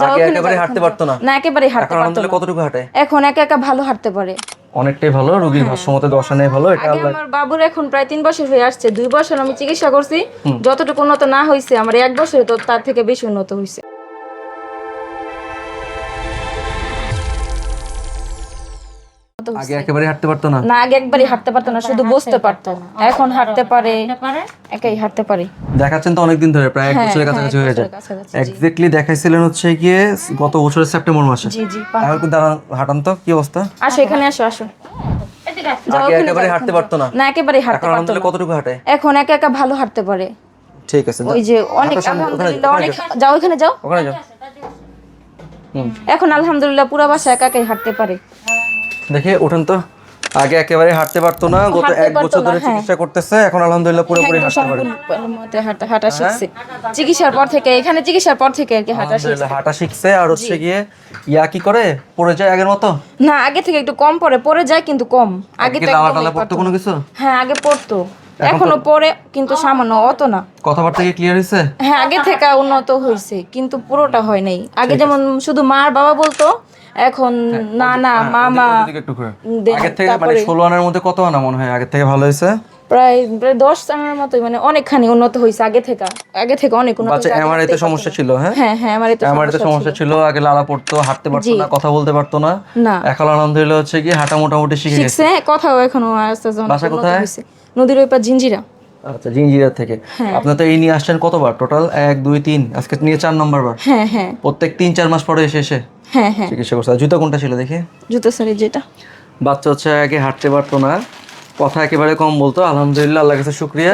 যাও, আগে একেবারে হাঁটতে পারতো না। না একেবারে হাঁটতে এখন পারতো না। কতটুকু হাঁটে? এখন একা একা ভালো হাঁটতে পারে। অনেকটাই ভালো রোগীর ভাষ্যমতে দশা ভালো এটা হ্যাঁ। আমার বাবুর এখন প্রায় তিন বছর হয়ে আসছে। দুই বছর আমি চিকিৎসা করছি। যতটুকু উন্নত না হয়েছে আমার এক বছরে তো তার থেকে বেশি উন্নত হয়েছে আগে একেবারে হাঁটতে পারতো না? না আগে একবারই হাঁটতে পারতো না শুধু বসতে পারতো। এখন হাঁটতে পারে। একাই হাঁটতে পারে। দেখাচ্ছেন তো অনেকদিন ধরে প্রায় এক হ্যাঁ, বছরের হ্যাঁ, কাছাকাছি হয়ে যায় এক্স্যাক্টলি দেখাইছিলেন হচ্ছে গিয়ে গত বছরের সেপ্টেম্বর মাসে। জি জি এখন দাঁড়ান হাঁটান তো কি অবস্থা? আসো এখানে আসো আসো। আগে একেবারে হাঁটতে পারতো না। না একেবারে হাঁটতে এখন পারতো আলহামদুলিল্লাহ না কতটুকু হাঁটে? এখন একা একা ভালো হাঁটতে পারে। ঠিক আছে ওই যে অনেক আলহামদুলিল্লাহ যাও ওখানে যাও। ওখানে যাও। এখন আলহামদুলিল্লাহ পুরো বাসা একা একাই হাঁটতে পারে। দেখে উঠেন তো আগে একেবারে হাঁটতে পারতো না গত এক বছর ধরে হ্যাঁ। চিকিৎসা করতেছে এখন আলহামদুলিল্লাহ পুরোপুরি হাঁটতে পারে। হাঁটা হাঁটা শিখছে। চিকিৎসার পর থেকে এখানে চিকিৎসার পর থেকে আর কি হাঁটা শিখছে। হাঁটা শিখছে আর হচ্ছে গিয়ে ইয়া কি করে পড়ে যায় আগের মতো? না আগে থেকে একটু কম পড়ে পড়ে যায় কিন্তু কম। আগে তো একদম পড়তো কোনো কিছু? হ্যাঁ আগে পড়তো। এখনও পরে কিন্তু সামান্য অত না। কথাবার্তা কি ক্লিয়ার হয়েছে হ্যাঁ আগে থেকে উন্নত হয়েছে কিন্তু পুরোটা হয় নাই। আগে যেমন শুধু মা আর বাবা বলতো এখন নানা না মামা আগের থেকে মানে ষোলো আনার মধ্যে কত আনা মনে হয়? আগের থেকে ভালো হয়েছে প্রায় প্রায় দশ জানার মতোই মানে অনেকখানি উন্নত হয়েছে আগে থেকে। আগে থেকে অনেক উন্নত এমআরআই তে সমস্যা ছিল হ্যাঁ? হ্যাঁ হ্যাঁ আমার তো এমআরআই তে সমস্যা ছিল। আগে লালা পড়তো হাঁটতে পারতো না কথা বলতে পারতো না। এখন আলহামদুলিল্লাহ হচ্ছে কি হাঁটা মোটামুটি শিখে গেছে। কথাও এখনও আস্তে আস্তে কোথায়? হয়েছে। নদীর ওই পার জিঞ্জিরা। আচ্ছা জিঞ্জিরা থেকে। হ্যাঁ। আপনার তো এই নিয়ে আসছেন কতবার? টোটাল এক দুই তিন আজকে নিয়ে চার নম্বর বার। হ্যাঁ হ্যাঁ। প্রত্যেক তিন চার মাস পরে এসে এসে। হ্যাঁ হ্যাঁ। চিকিৎসা করছে। জুতো কোনটা ছিল দেখি? জুতো শাড়ি যেটা। বাচ্চা হচ্ছে আগে হাঁটতে পারতো না কথা একেবারে কম বলতো আলহামদুলিল্লাহ আল্লাহ কাছে শুক্রিয়া।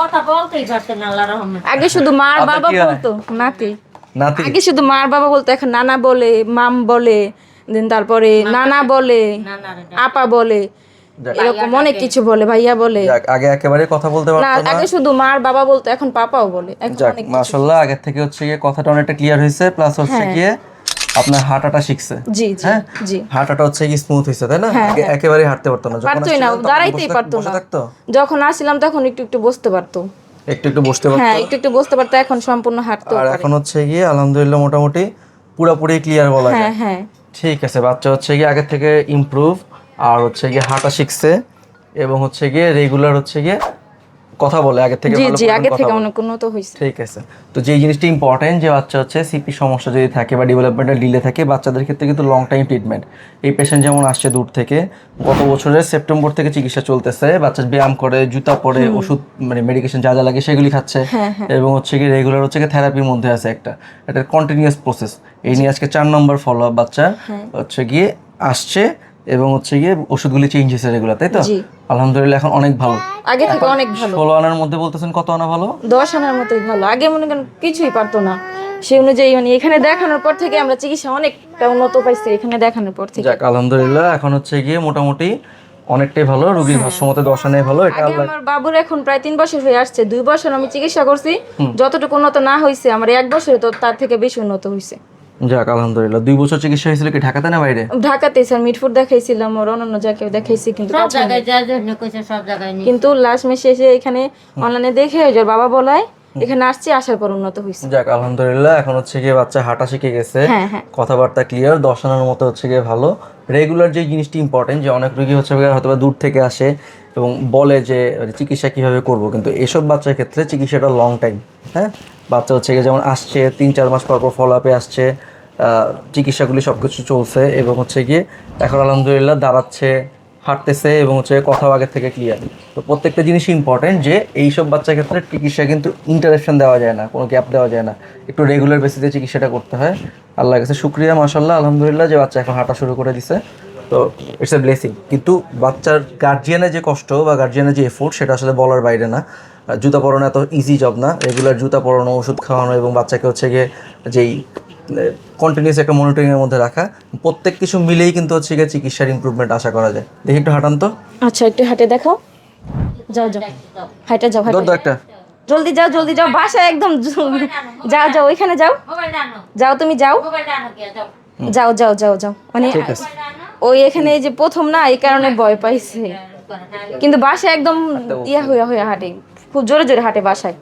কথা বলতেই পারতেন আল্লাহ রহমান আগে শুধু মার বাবা বলতো নাতি। নাতি? আগে শুধু মার বাবা বলতো এখন নানা বলে মাম বলে দেন তারপরে নানা বলে আপা বলে এরকম অনেক কিছু বলে ভাইয়া বলে। আগে একেবারে কথা বলতে পারতো না। আগে শুধু মার বাবা বলতো এখন পাপাও বলে এখন অনেক মাশাল্লাহ আগের থেকে হচ্ছে গিয়ে কথাটা অনেকটা ক্লিয়ার হয়েছে প্লাস হচ্ছে গিয়ে আপনার হাঁটাটা শিখছে। জি জি হ্যাঁ? জি। হাঁটাটা হচ্ছে কি স্মুথ হয়েছে তাই না? একেবারে হাঁটতে পারতো না। পারতোই না দাঁড়াইতেই পারতো না। যখন আসছিলাম তখন একটু একটু বসতে পারতো। একটু একটু বসতে পারতো? হ্যাঁ একটু একটু বসতে পারতো এখন সম্পূর্ণ হাঁটতো আর এখন হচ্ছে গিয়ে আলহামদুলিল্লাহ মোটামুটি পুরোপুরি ক্লিয়ার বলা যায়। হ্যাঁ হ্যাঁ। ঠিক আছে বাচ্চা হচ্ছে গিয়ে আগের থেকে ইমপ্রুভ আর হচ্ছে গিয়ে হাঁটা শিখছে এবং হচ্ছে গিয়ে রেগুলার হচ্ছে গিয়ে কথা বলে আগের থেকে জি জি আগে থেকে। অনেক উন্নত হয়েছে। ঠিক আছে। তো যে জিনিসটা ইম্পর্টেন্ট যে বাচ্চা হচ্ছে সিপি সমস্যা যদি থাকে বা ডেভেলপমেন্টাল ডিলে থাকে বাচ্চাদের ক্ষেত্রে কিন্তু লং টাইম ট্রিটমেন্ট এই পেশেন্ট যেমন আসছে দূর থেকে গত বছরের সেপ্টেম্বর থেকে চিকিৎসা চলতেছে বাচ্চা ব্যায়াম করে জুতা পরে ওষুধ মানে মেডিকেশন যা যা লাগে সেগুলি খাচ্ছে। হ্যাঁ, এবং হচ্ছে কি রেগুলার হচ্ছে কি থেরাপির মধ্যে আছে একটা। এটা কন্টিনিউয়াস প্রসেস এই নিয়ে আজকে চার নম্বর ফলো আপ বাচ্চা হ্যাঁ। হচ্ছে গিয়ে আসছে এবং হচ্ছে গিয়ে ওষুধগুলি চেঞ্জ হয়েছে রেগুলার তাই তো? আলহামদুলিল্লাহ এখন অনেক ভালো। আগে থেকে অনেক ভালো। ষোলো আনার মধ্যে বলতেছেন কত আনা ভালো? দশ আনার মতোই ভালো। আগে মনে করেন কিছুই পারতো না। সেই অনুযায়ী মানে এখানে দেখানোর পর থেকে আমরা চিকিৎসা অনেকটা উন্নত পাইছি এখানে দেখানোর পর থেকে। যাক আলহামদুলিল্লাহ এখন হচ্ছে গিয়ে মোটামুটি অনেকটাই ভালো। রোগীর ভাষ্যমতে দশা নেই ভালো। এটা আমার বাবুর এখন প্রায় তিন বছর হয়ে আসছে। দুই বছর আমি চিকিৎসা করছি। যতটুকু উন্নত না হয়েছে আমার এক বছরে তো তার থেকে বেশি উন্নত হয়েছে যাক আলহামদুলিল্লাহ। দুই বছর চিকিৎসা হয়েছিল কি ঢাকাতে না বাইরে? ঢাকাতে স্যার মিটফুট দেখাইছিলাম ওর অন্যান্য জায়গায় দেখাইছি কিন্তু সব জায়গায় যার জন্য কইছে সব জায়গায় নিয়ে। কিন্তু লাস্ট মেসে এসে এখানে অনলাইনে দেখে ওই যে ওর বাবা বলায় এখানে আসছি আসার পর উন্নত হয়েছে। যাক আলহামদুলিল্লাহ এখন হচ্ছে গিয়ে বাচ্চা হাঁটা শিখে গেছে। হ্যাঁ হ্যাঁ। কথাবার্তা ক্লিয়ার দর্শনের মতো হচ্ছে গিয়ে ভালো। রেগুলার যে জিনিসটি ইম্পর্টেন্ট যে অনেক রোগী হচ্ছে হয়তো বা দূর থেকে আসে এবং বলে যে চিকিৎসা কীভাবে করব? কিন্তু এসব বাচ্চার ক্ষেত্রে চিকিৎসাটা লং টাইম হ্যাঁ? বাচ্চা হচ্ছে গিয়ে যেমন আসছে তিন চার মাস পর পর ফলো আপে আসছে চিকিৎসাগুলি সব কিছু চলছে এবং হচ্ছে গিয়ে এখন আলহামদুলিল্লাহ দাঁড়াচ্ছে, হাঁটতেছে এবং হচ্ছে কথাও আগের থেকে ক্লিয়ার তো প্রত্যেকটা জিনিস ইম্পর্টেন্ট যে এইসব বাচ্চার ক্ষেত্রে চিকিৎসা কিন্তু ইন্টারাকশন দেওয়া যায় না, কোনো গ্যাপ দেওয়া যায় না। একটু রেগুলার বেসিসে চিকিৎসাটা করতে হয়। আল্লাহ কাছে শুক্রিয়া মাসাল্লাহ আলহামদুলিল্লাহ যে বাচ্চা এখন হাঁটা শুরু করে দিছে। তো ইটস এ ব্লেসিং কিন্তু বাচ্চার গার্জিয়ানের যে কষ্ট বা গার্জিয়ানের যে এফোর্ট সেটা আসলে বলার বাইরে না। জুতা পরানো এত ইজি জব না। রেগুলার জুতা পরানো, ওষুধ খাওয়ানো এবং বাচ্চাকে হচ্ছে গিয়ে যেই কন্টিনিউস একটা মনিটরিংয়ের মধ্যে রাখা। প্রত্যেক কিছু মিলেই কিন্তু হচ্ছে গিয়ে চিকিৎসার ইমপ্রুভমেন্ট আশা করা যায়। দেখি একটু হাঁটান তো। আচ্ছা একটু হাঁটে দেখাও। যাও যাও। হাঁটে যাও হাঁটে। একটা। জলদি যাও জলদি যাও। বাসায় একদম যাও যাও ওইখানে যাও। যাও তুমি যাও। যাও যাও যাও যাও। মানে ঠিক আছে। ওই এখানে এই যে প্রথম না এই কারণে ভয় পাইছে। কিন্তু বাসায় একদম ইয়া হইয়া হইয়া হাঁটে। খুব জোরে জোরে হাঁটে বাসায়।